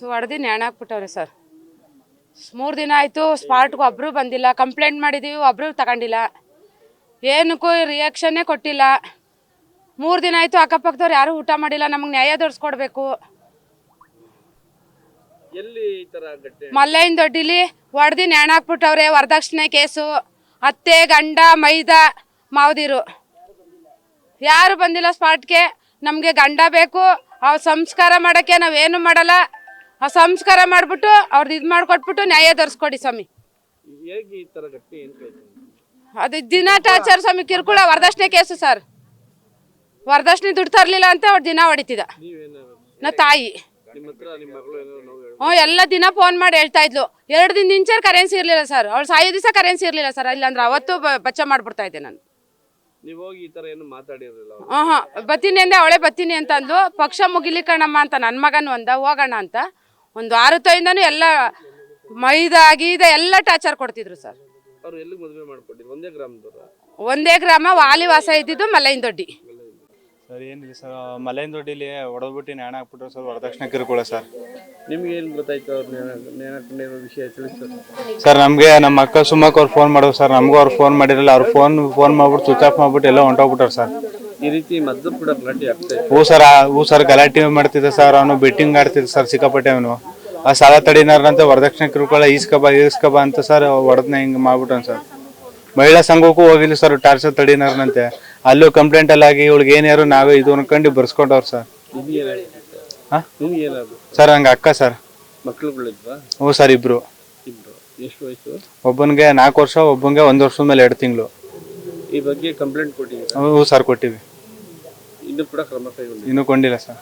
So ಹೊಡೆದು ನ್ಯಾಣ ಹಾಕ್ಬಿಟ್ಟವ್ರೆ sir ಮೂರು ದಿನ ಆಯಿತು ಸ್ಪಾಟ್ಗೆ ಒಬ್ಬರು ಬಂದಿಲ್ಲ ಕಂಪ್ಲೇಂಟ್ ಮಾಡಿದ್ದೀವಿ ಒಬ್ಬರು ತಗೊಂಡಿಲ್ಲ. ಏನಕ್ಕೂ ರಿಯಾಕ್ಷನ್ನೇ ಕೊಟ್ಟಿಲ್ಲ. ಮೂರು ದಿನ ಆಯಿತು ಅಕ್ಕಪಕ್ಕದವ್ರು ಯಾರೂ ಊಟ ಮಾಡಿಲ್ಲ ನಮಗೆ ನ್ಯಾಯ ದೊಡ್ಸ್ಕೊಡ್ಬೇಕು ಎಲ್ಲಿ ಈ ತರ ಘಟನೆ ಮಲ್ಲಯ್ಯನ ದೊಡ್ಡಿಲಿ ಹೊಡೆದು ನ್ಯಾಣ ಹಾಕ್ಬಿಟ್ಟವ್ರೆ ವರದಕ್ಷಿಣೆ ಕೇಸು ಅತ್ತೆ ಗಂಡ ಮೈದ ಮಾವದಿರು. ಯಾರು ಬಂದಿಲ್ಲ ಸ್ಪಾಟ್ಗೆ ನಮಗೆ ಗಂಡ ಬೇಕು ಅವ್ರ ಸಂಸ್ಕಾರ ಮಾಡೋಕ್ಕೆ ನಾವೇನು ಮಾಡಲ್ಲ. ಆ ಸಂಸ್ಕಾರ ಮಾಡ್ಬಿಟ್ಟು ಅವ್ರದ್ದು ಇದು ಮಾಡ್ಕೊಟ್ಬಿಟ್ಟು ನ್ಯಾಯ ತರಿಸ್ಕೊಡಿ ಸ್ವಾಮಿ. ಹೇಗೆ ಈ ತರ ಘಟನೆ ಏನ್ ಕೈತು ಅದು ದಿನ ಟಾರ್ಚರ್ ಸ್ವಾಮಿ ಕಿರುಕುಳ ವರದಕ್ಷಿಣೆ ಕೇಸು ಸರ್ ವರದಕ್ಷಿಣೆ ದುಡ್ಡು ತರಲಿಲ್ಲ ಅಂತ ಅವ್ರು ದಿನ ಹೊಡಿತಿದ್ದ. ನಾ ತಾಯಿ. ನಿಮ್ಮ ಹತ್ರ ನಿಮ್ಮ ಮಗಳು ಏನೋ ನೋವು ಹೇಳು ಹ್ಞೂ ಎಲ್ಲ ದಿನ ಫೋನ್ ಮಾಡಿ ಹೇಳ್ತಾ ಇದ್ಲು. ಎರಡು ದಿನ ಇಂಚೆ ಕರೆನ್ಸಿ ಇರಲಿಲ್ಲ ಸರ್ ಅವ್ಳು ಸಾಯೋ ದಿವಸ ಕರೆನ್ಸಿ ಇರಲಿಲ್ಲ ಸರ್ ಇಲ್ಲಾಂದ್ರೆ ಅವತ್ತು ಬ- ಬಚ್ಚ ಮಾಡ್ಬಿಡ್ತಾ ಇದ್ದೆ ನಾನು. ನೀವು ಹೋಗಿ ಈ ತರ ಏನು ಮಾತಾಡಿರಲಿಲ್ಲ ಅವ್ರು? ಹಾಂ ಹಾಂ ಬತ್ತೀನಿ ಅಂದೆ ಅವಳೆ ಬತ್ತೀನಿ ಅಂತ ಅಂದ್ಲು ಪಕ್ಷ ಮುಗಿಲಿ ಕಣಮ್ಮ ಅಂತ ನನ್ನ ಮಗನು ಒಂದ ಹೋಗೋಣ ಅಂತ. ಒಂದು ವಾರತೊಯಿಂದನೂ ಎಲ್ಲ ಮೈದಾ ಗೀದ ಎಲ್ಲ ಟಾರ್ಚರ್ ಕೊಡ್ತಿದ್ರು ಸರ್ ಅವ್ರು ಎಲ್ಲಿಗೆ ಮದುವೆ ಮಾಡ್ಕೊಟ್ಟಿದ್ರು? ಒಂದೇ ಗ್ರಾಮದವ್ರ? ಒಂದೇ ಗ್ರಾಮ ವಾಲಿ ವಾಸ ಇದ್ದಿದ್ದು ಮಲೈನ್ ದೊಡ್ಡಿ ಸರ್ ಏನಿಲ್ಲ ಸರ್ ಮಲೈನ್ ದೊಡ್ಡಿಲಿ ಹೊಡೆದ್ಬಿಟ್ಟು ನೇಣ ಹಾಕ್ಬಿಟ್ರು ಸರ್ ವರದಕ್ಷಿಣೆ ಕಿರುಕುಳ ಸರ್. ನಿಮ್ಗೆ ಏನು ಗೊತ್ತಾಯ್ತು ಅವ್ರು ನೇಣಕೊಂಡಿರೋ ವಿಷಯ ತಿಳಿಸು ಸರ್ ನಮಗೆ ನಮ್ಮ ಅಕ್ಕ ಸುಮ್ಮಕ್ಕೆ ಅವ್ರು ಫೋನ್ ಮಾಡೋದು ಸರ್ ನಮಗೂ ಅವ್ರು ಫೋನ್ ಮಾಡಿರಲ್ಲ ಅವ್ರು ಫೋನ್ ಫೋನ್ ಮಾಡ್ಬಿಟ್ಟು ಸ್ವಿಚ್ ಆಫ್ ಮಾಡ್ಬಿಟ್ಟು ಎಲ್ಲ ಹೊಂಟೋಗ್ಬಿಟ್ರು ಸರ್. ಈ ರೀತಿ ಮದ್ದು ಕೂಡ ಗಲಾಟೆ ಆಗ್ತಾ ಇತ್ತು ಹೂ ಸರ್ ಆ- ಹೂ ಸರ್ ಗಲಾಟೆ ಮಾಡ್ತಿದ್ದೆ ಸರ್ ಅವನು ಬೆಟ್ಟಿಂಗ್ ಆಡ್ತಿದ್ದ ಸರ್ ಸಿಕ್ಕಾಪಟ್ಟೆ ಅವನು. ಆ ಸಾಲ ತಡಿನಾರಂತ ವರದಕ್ಷಿಣೆ ಕಿರುಕುಳ ಈಸ್ಕಬ ಈಸ್ಕಬ ಅಂತ ಸರ್ ಹೊಡೆದ್ನ ಹಿಂಗೆ ಮಾಡ್ಬಿಟ್ಟನ್ ಸರ್ ಮಹಿಳಾ ಸಂಘಕ್ಕೂ ಹೋಗಿಲ್ಲ ಸರ್ ಟಾರ್ಚರ್ ತಡಿನಾರನಂತೆ ಅಲ್ಲೂ ಕಂಪ್ಲೇಂಟ್ ಎಲ್ಲ ಆಗಿ ಇವಳಿಗೆ ಏನಾರು ನಾವೇ ಇದು ಅನ್ಕೊಂಡು ಬರ್ಸ್ಕೊಂಡವ್ರು ಸರ್ ನಿಮ್ಗೆ ಏನಾಗಿತ್ತು ಹಾ? ನಿಮ್ಗೆ ಏನಾದ್ರು ಸರ್ ಹಂಗೆ ಅಕ್ಕ ಸರ್ ಮಕ್ಳುಗಳಿದ್ವಾ? ಹ್ಞೂ ಸರ್ ಇಬ್ರು. ಇಬ್ರು. ಎಷ್ಟು ವಯಸ್ಸು? ಒಬ್ಬನಿಗೆ ನಾಲ್ಕು ವರ್ಷ ಒಬ್ಬನಿಗೆ ಒಂದು ವರ್ಷದ ಮೇಲೆ ಎರಡು ತಿಂಗಳು. ಈ ಬಗ್ಗೆ ಕಂಪ್ಲೇಂಟ್ ಕೊಟ್ಟಿದ್ದೀರಾ? ಹ್ಞೂ ಸರ್ ಕೊಟ್ಟಿವಿ. ಇನ್ನೂ ಕೂಡ ಕ್ರಮ ಕೈಗೊಂಡಿಲ್ಲ. ಇನ್ನೂ ಕೊಂಡಿಲ್ಲ ಸರ್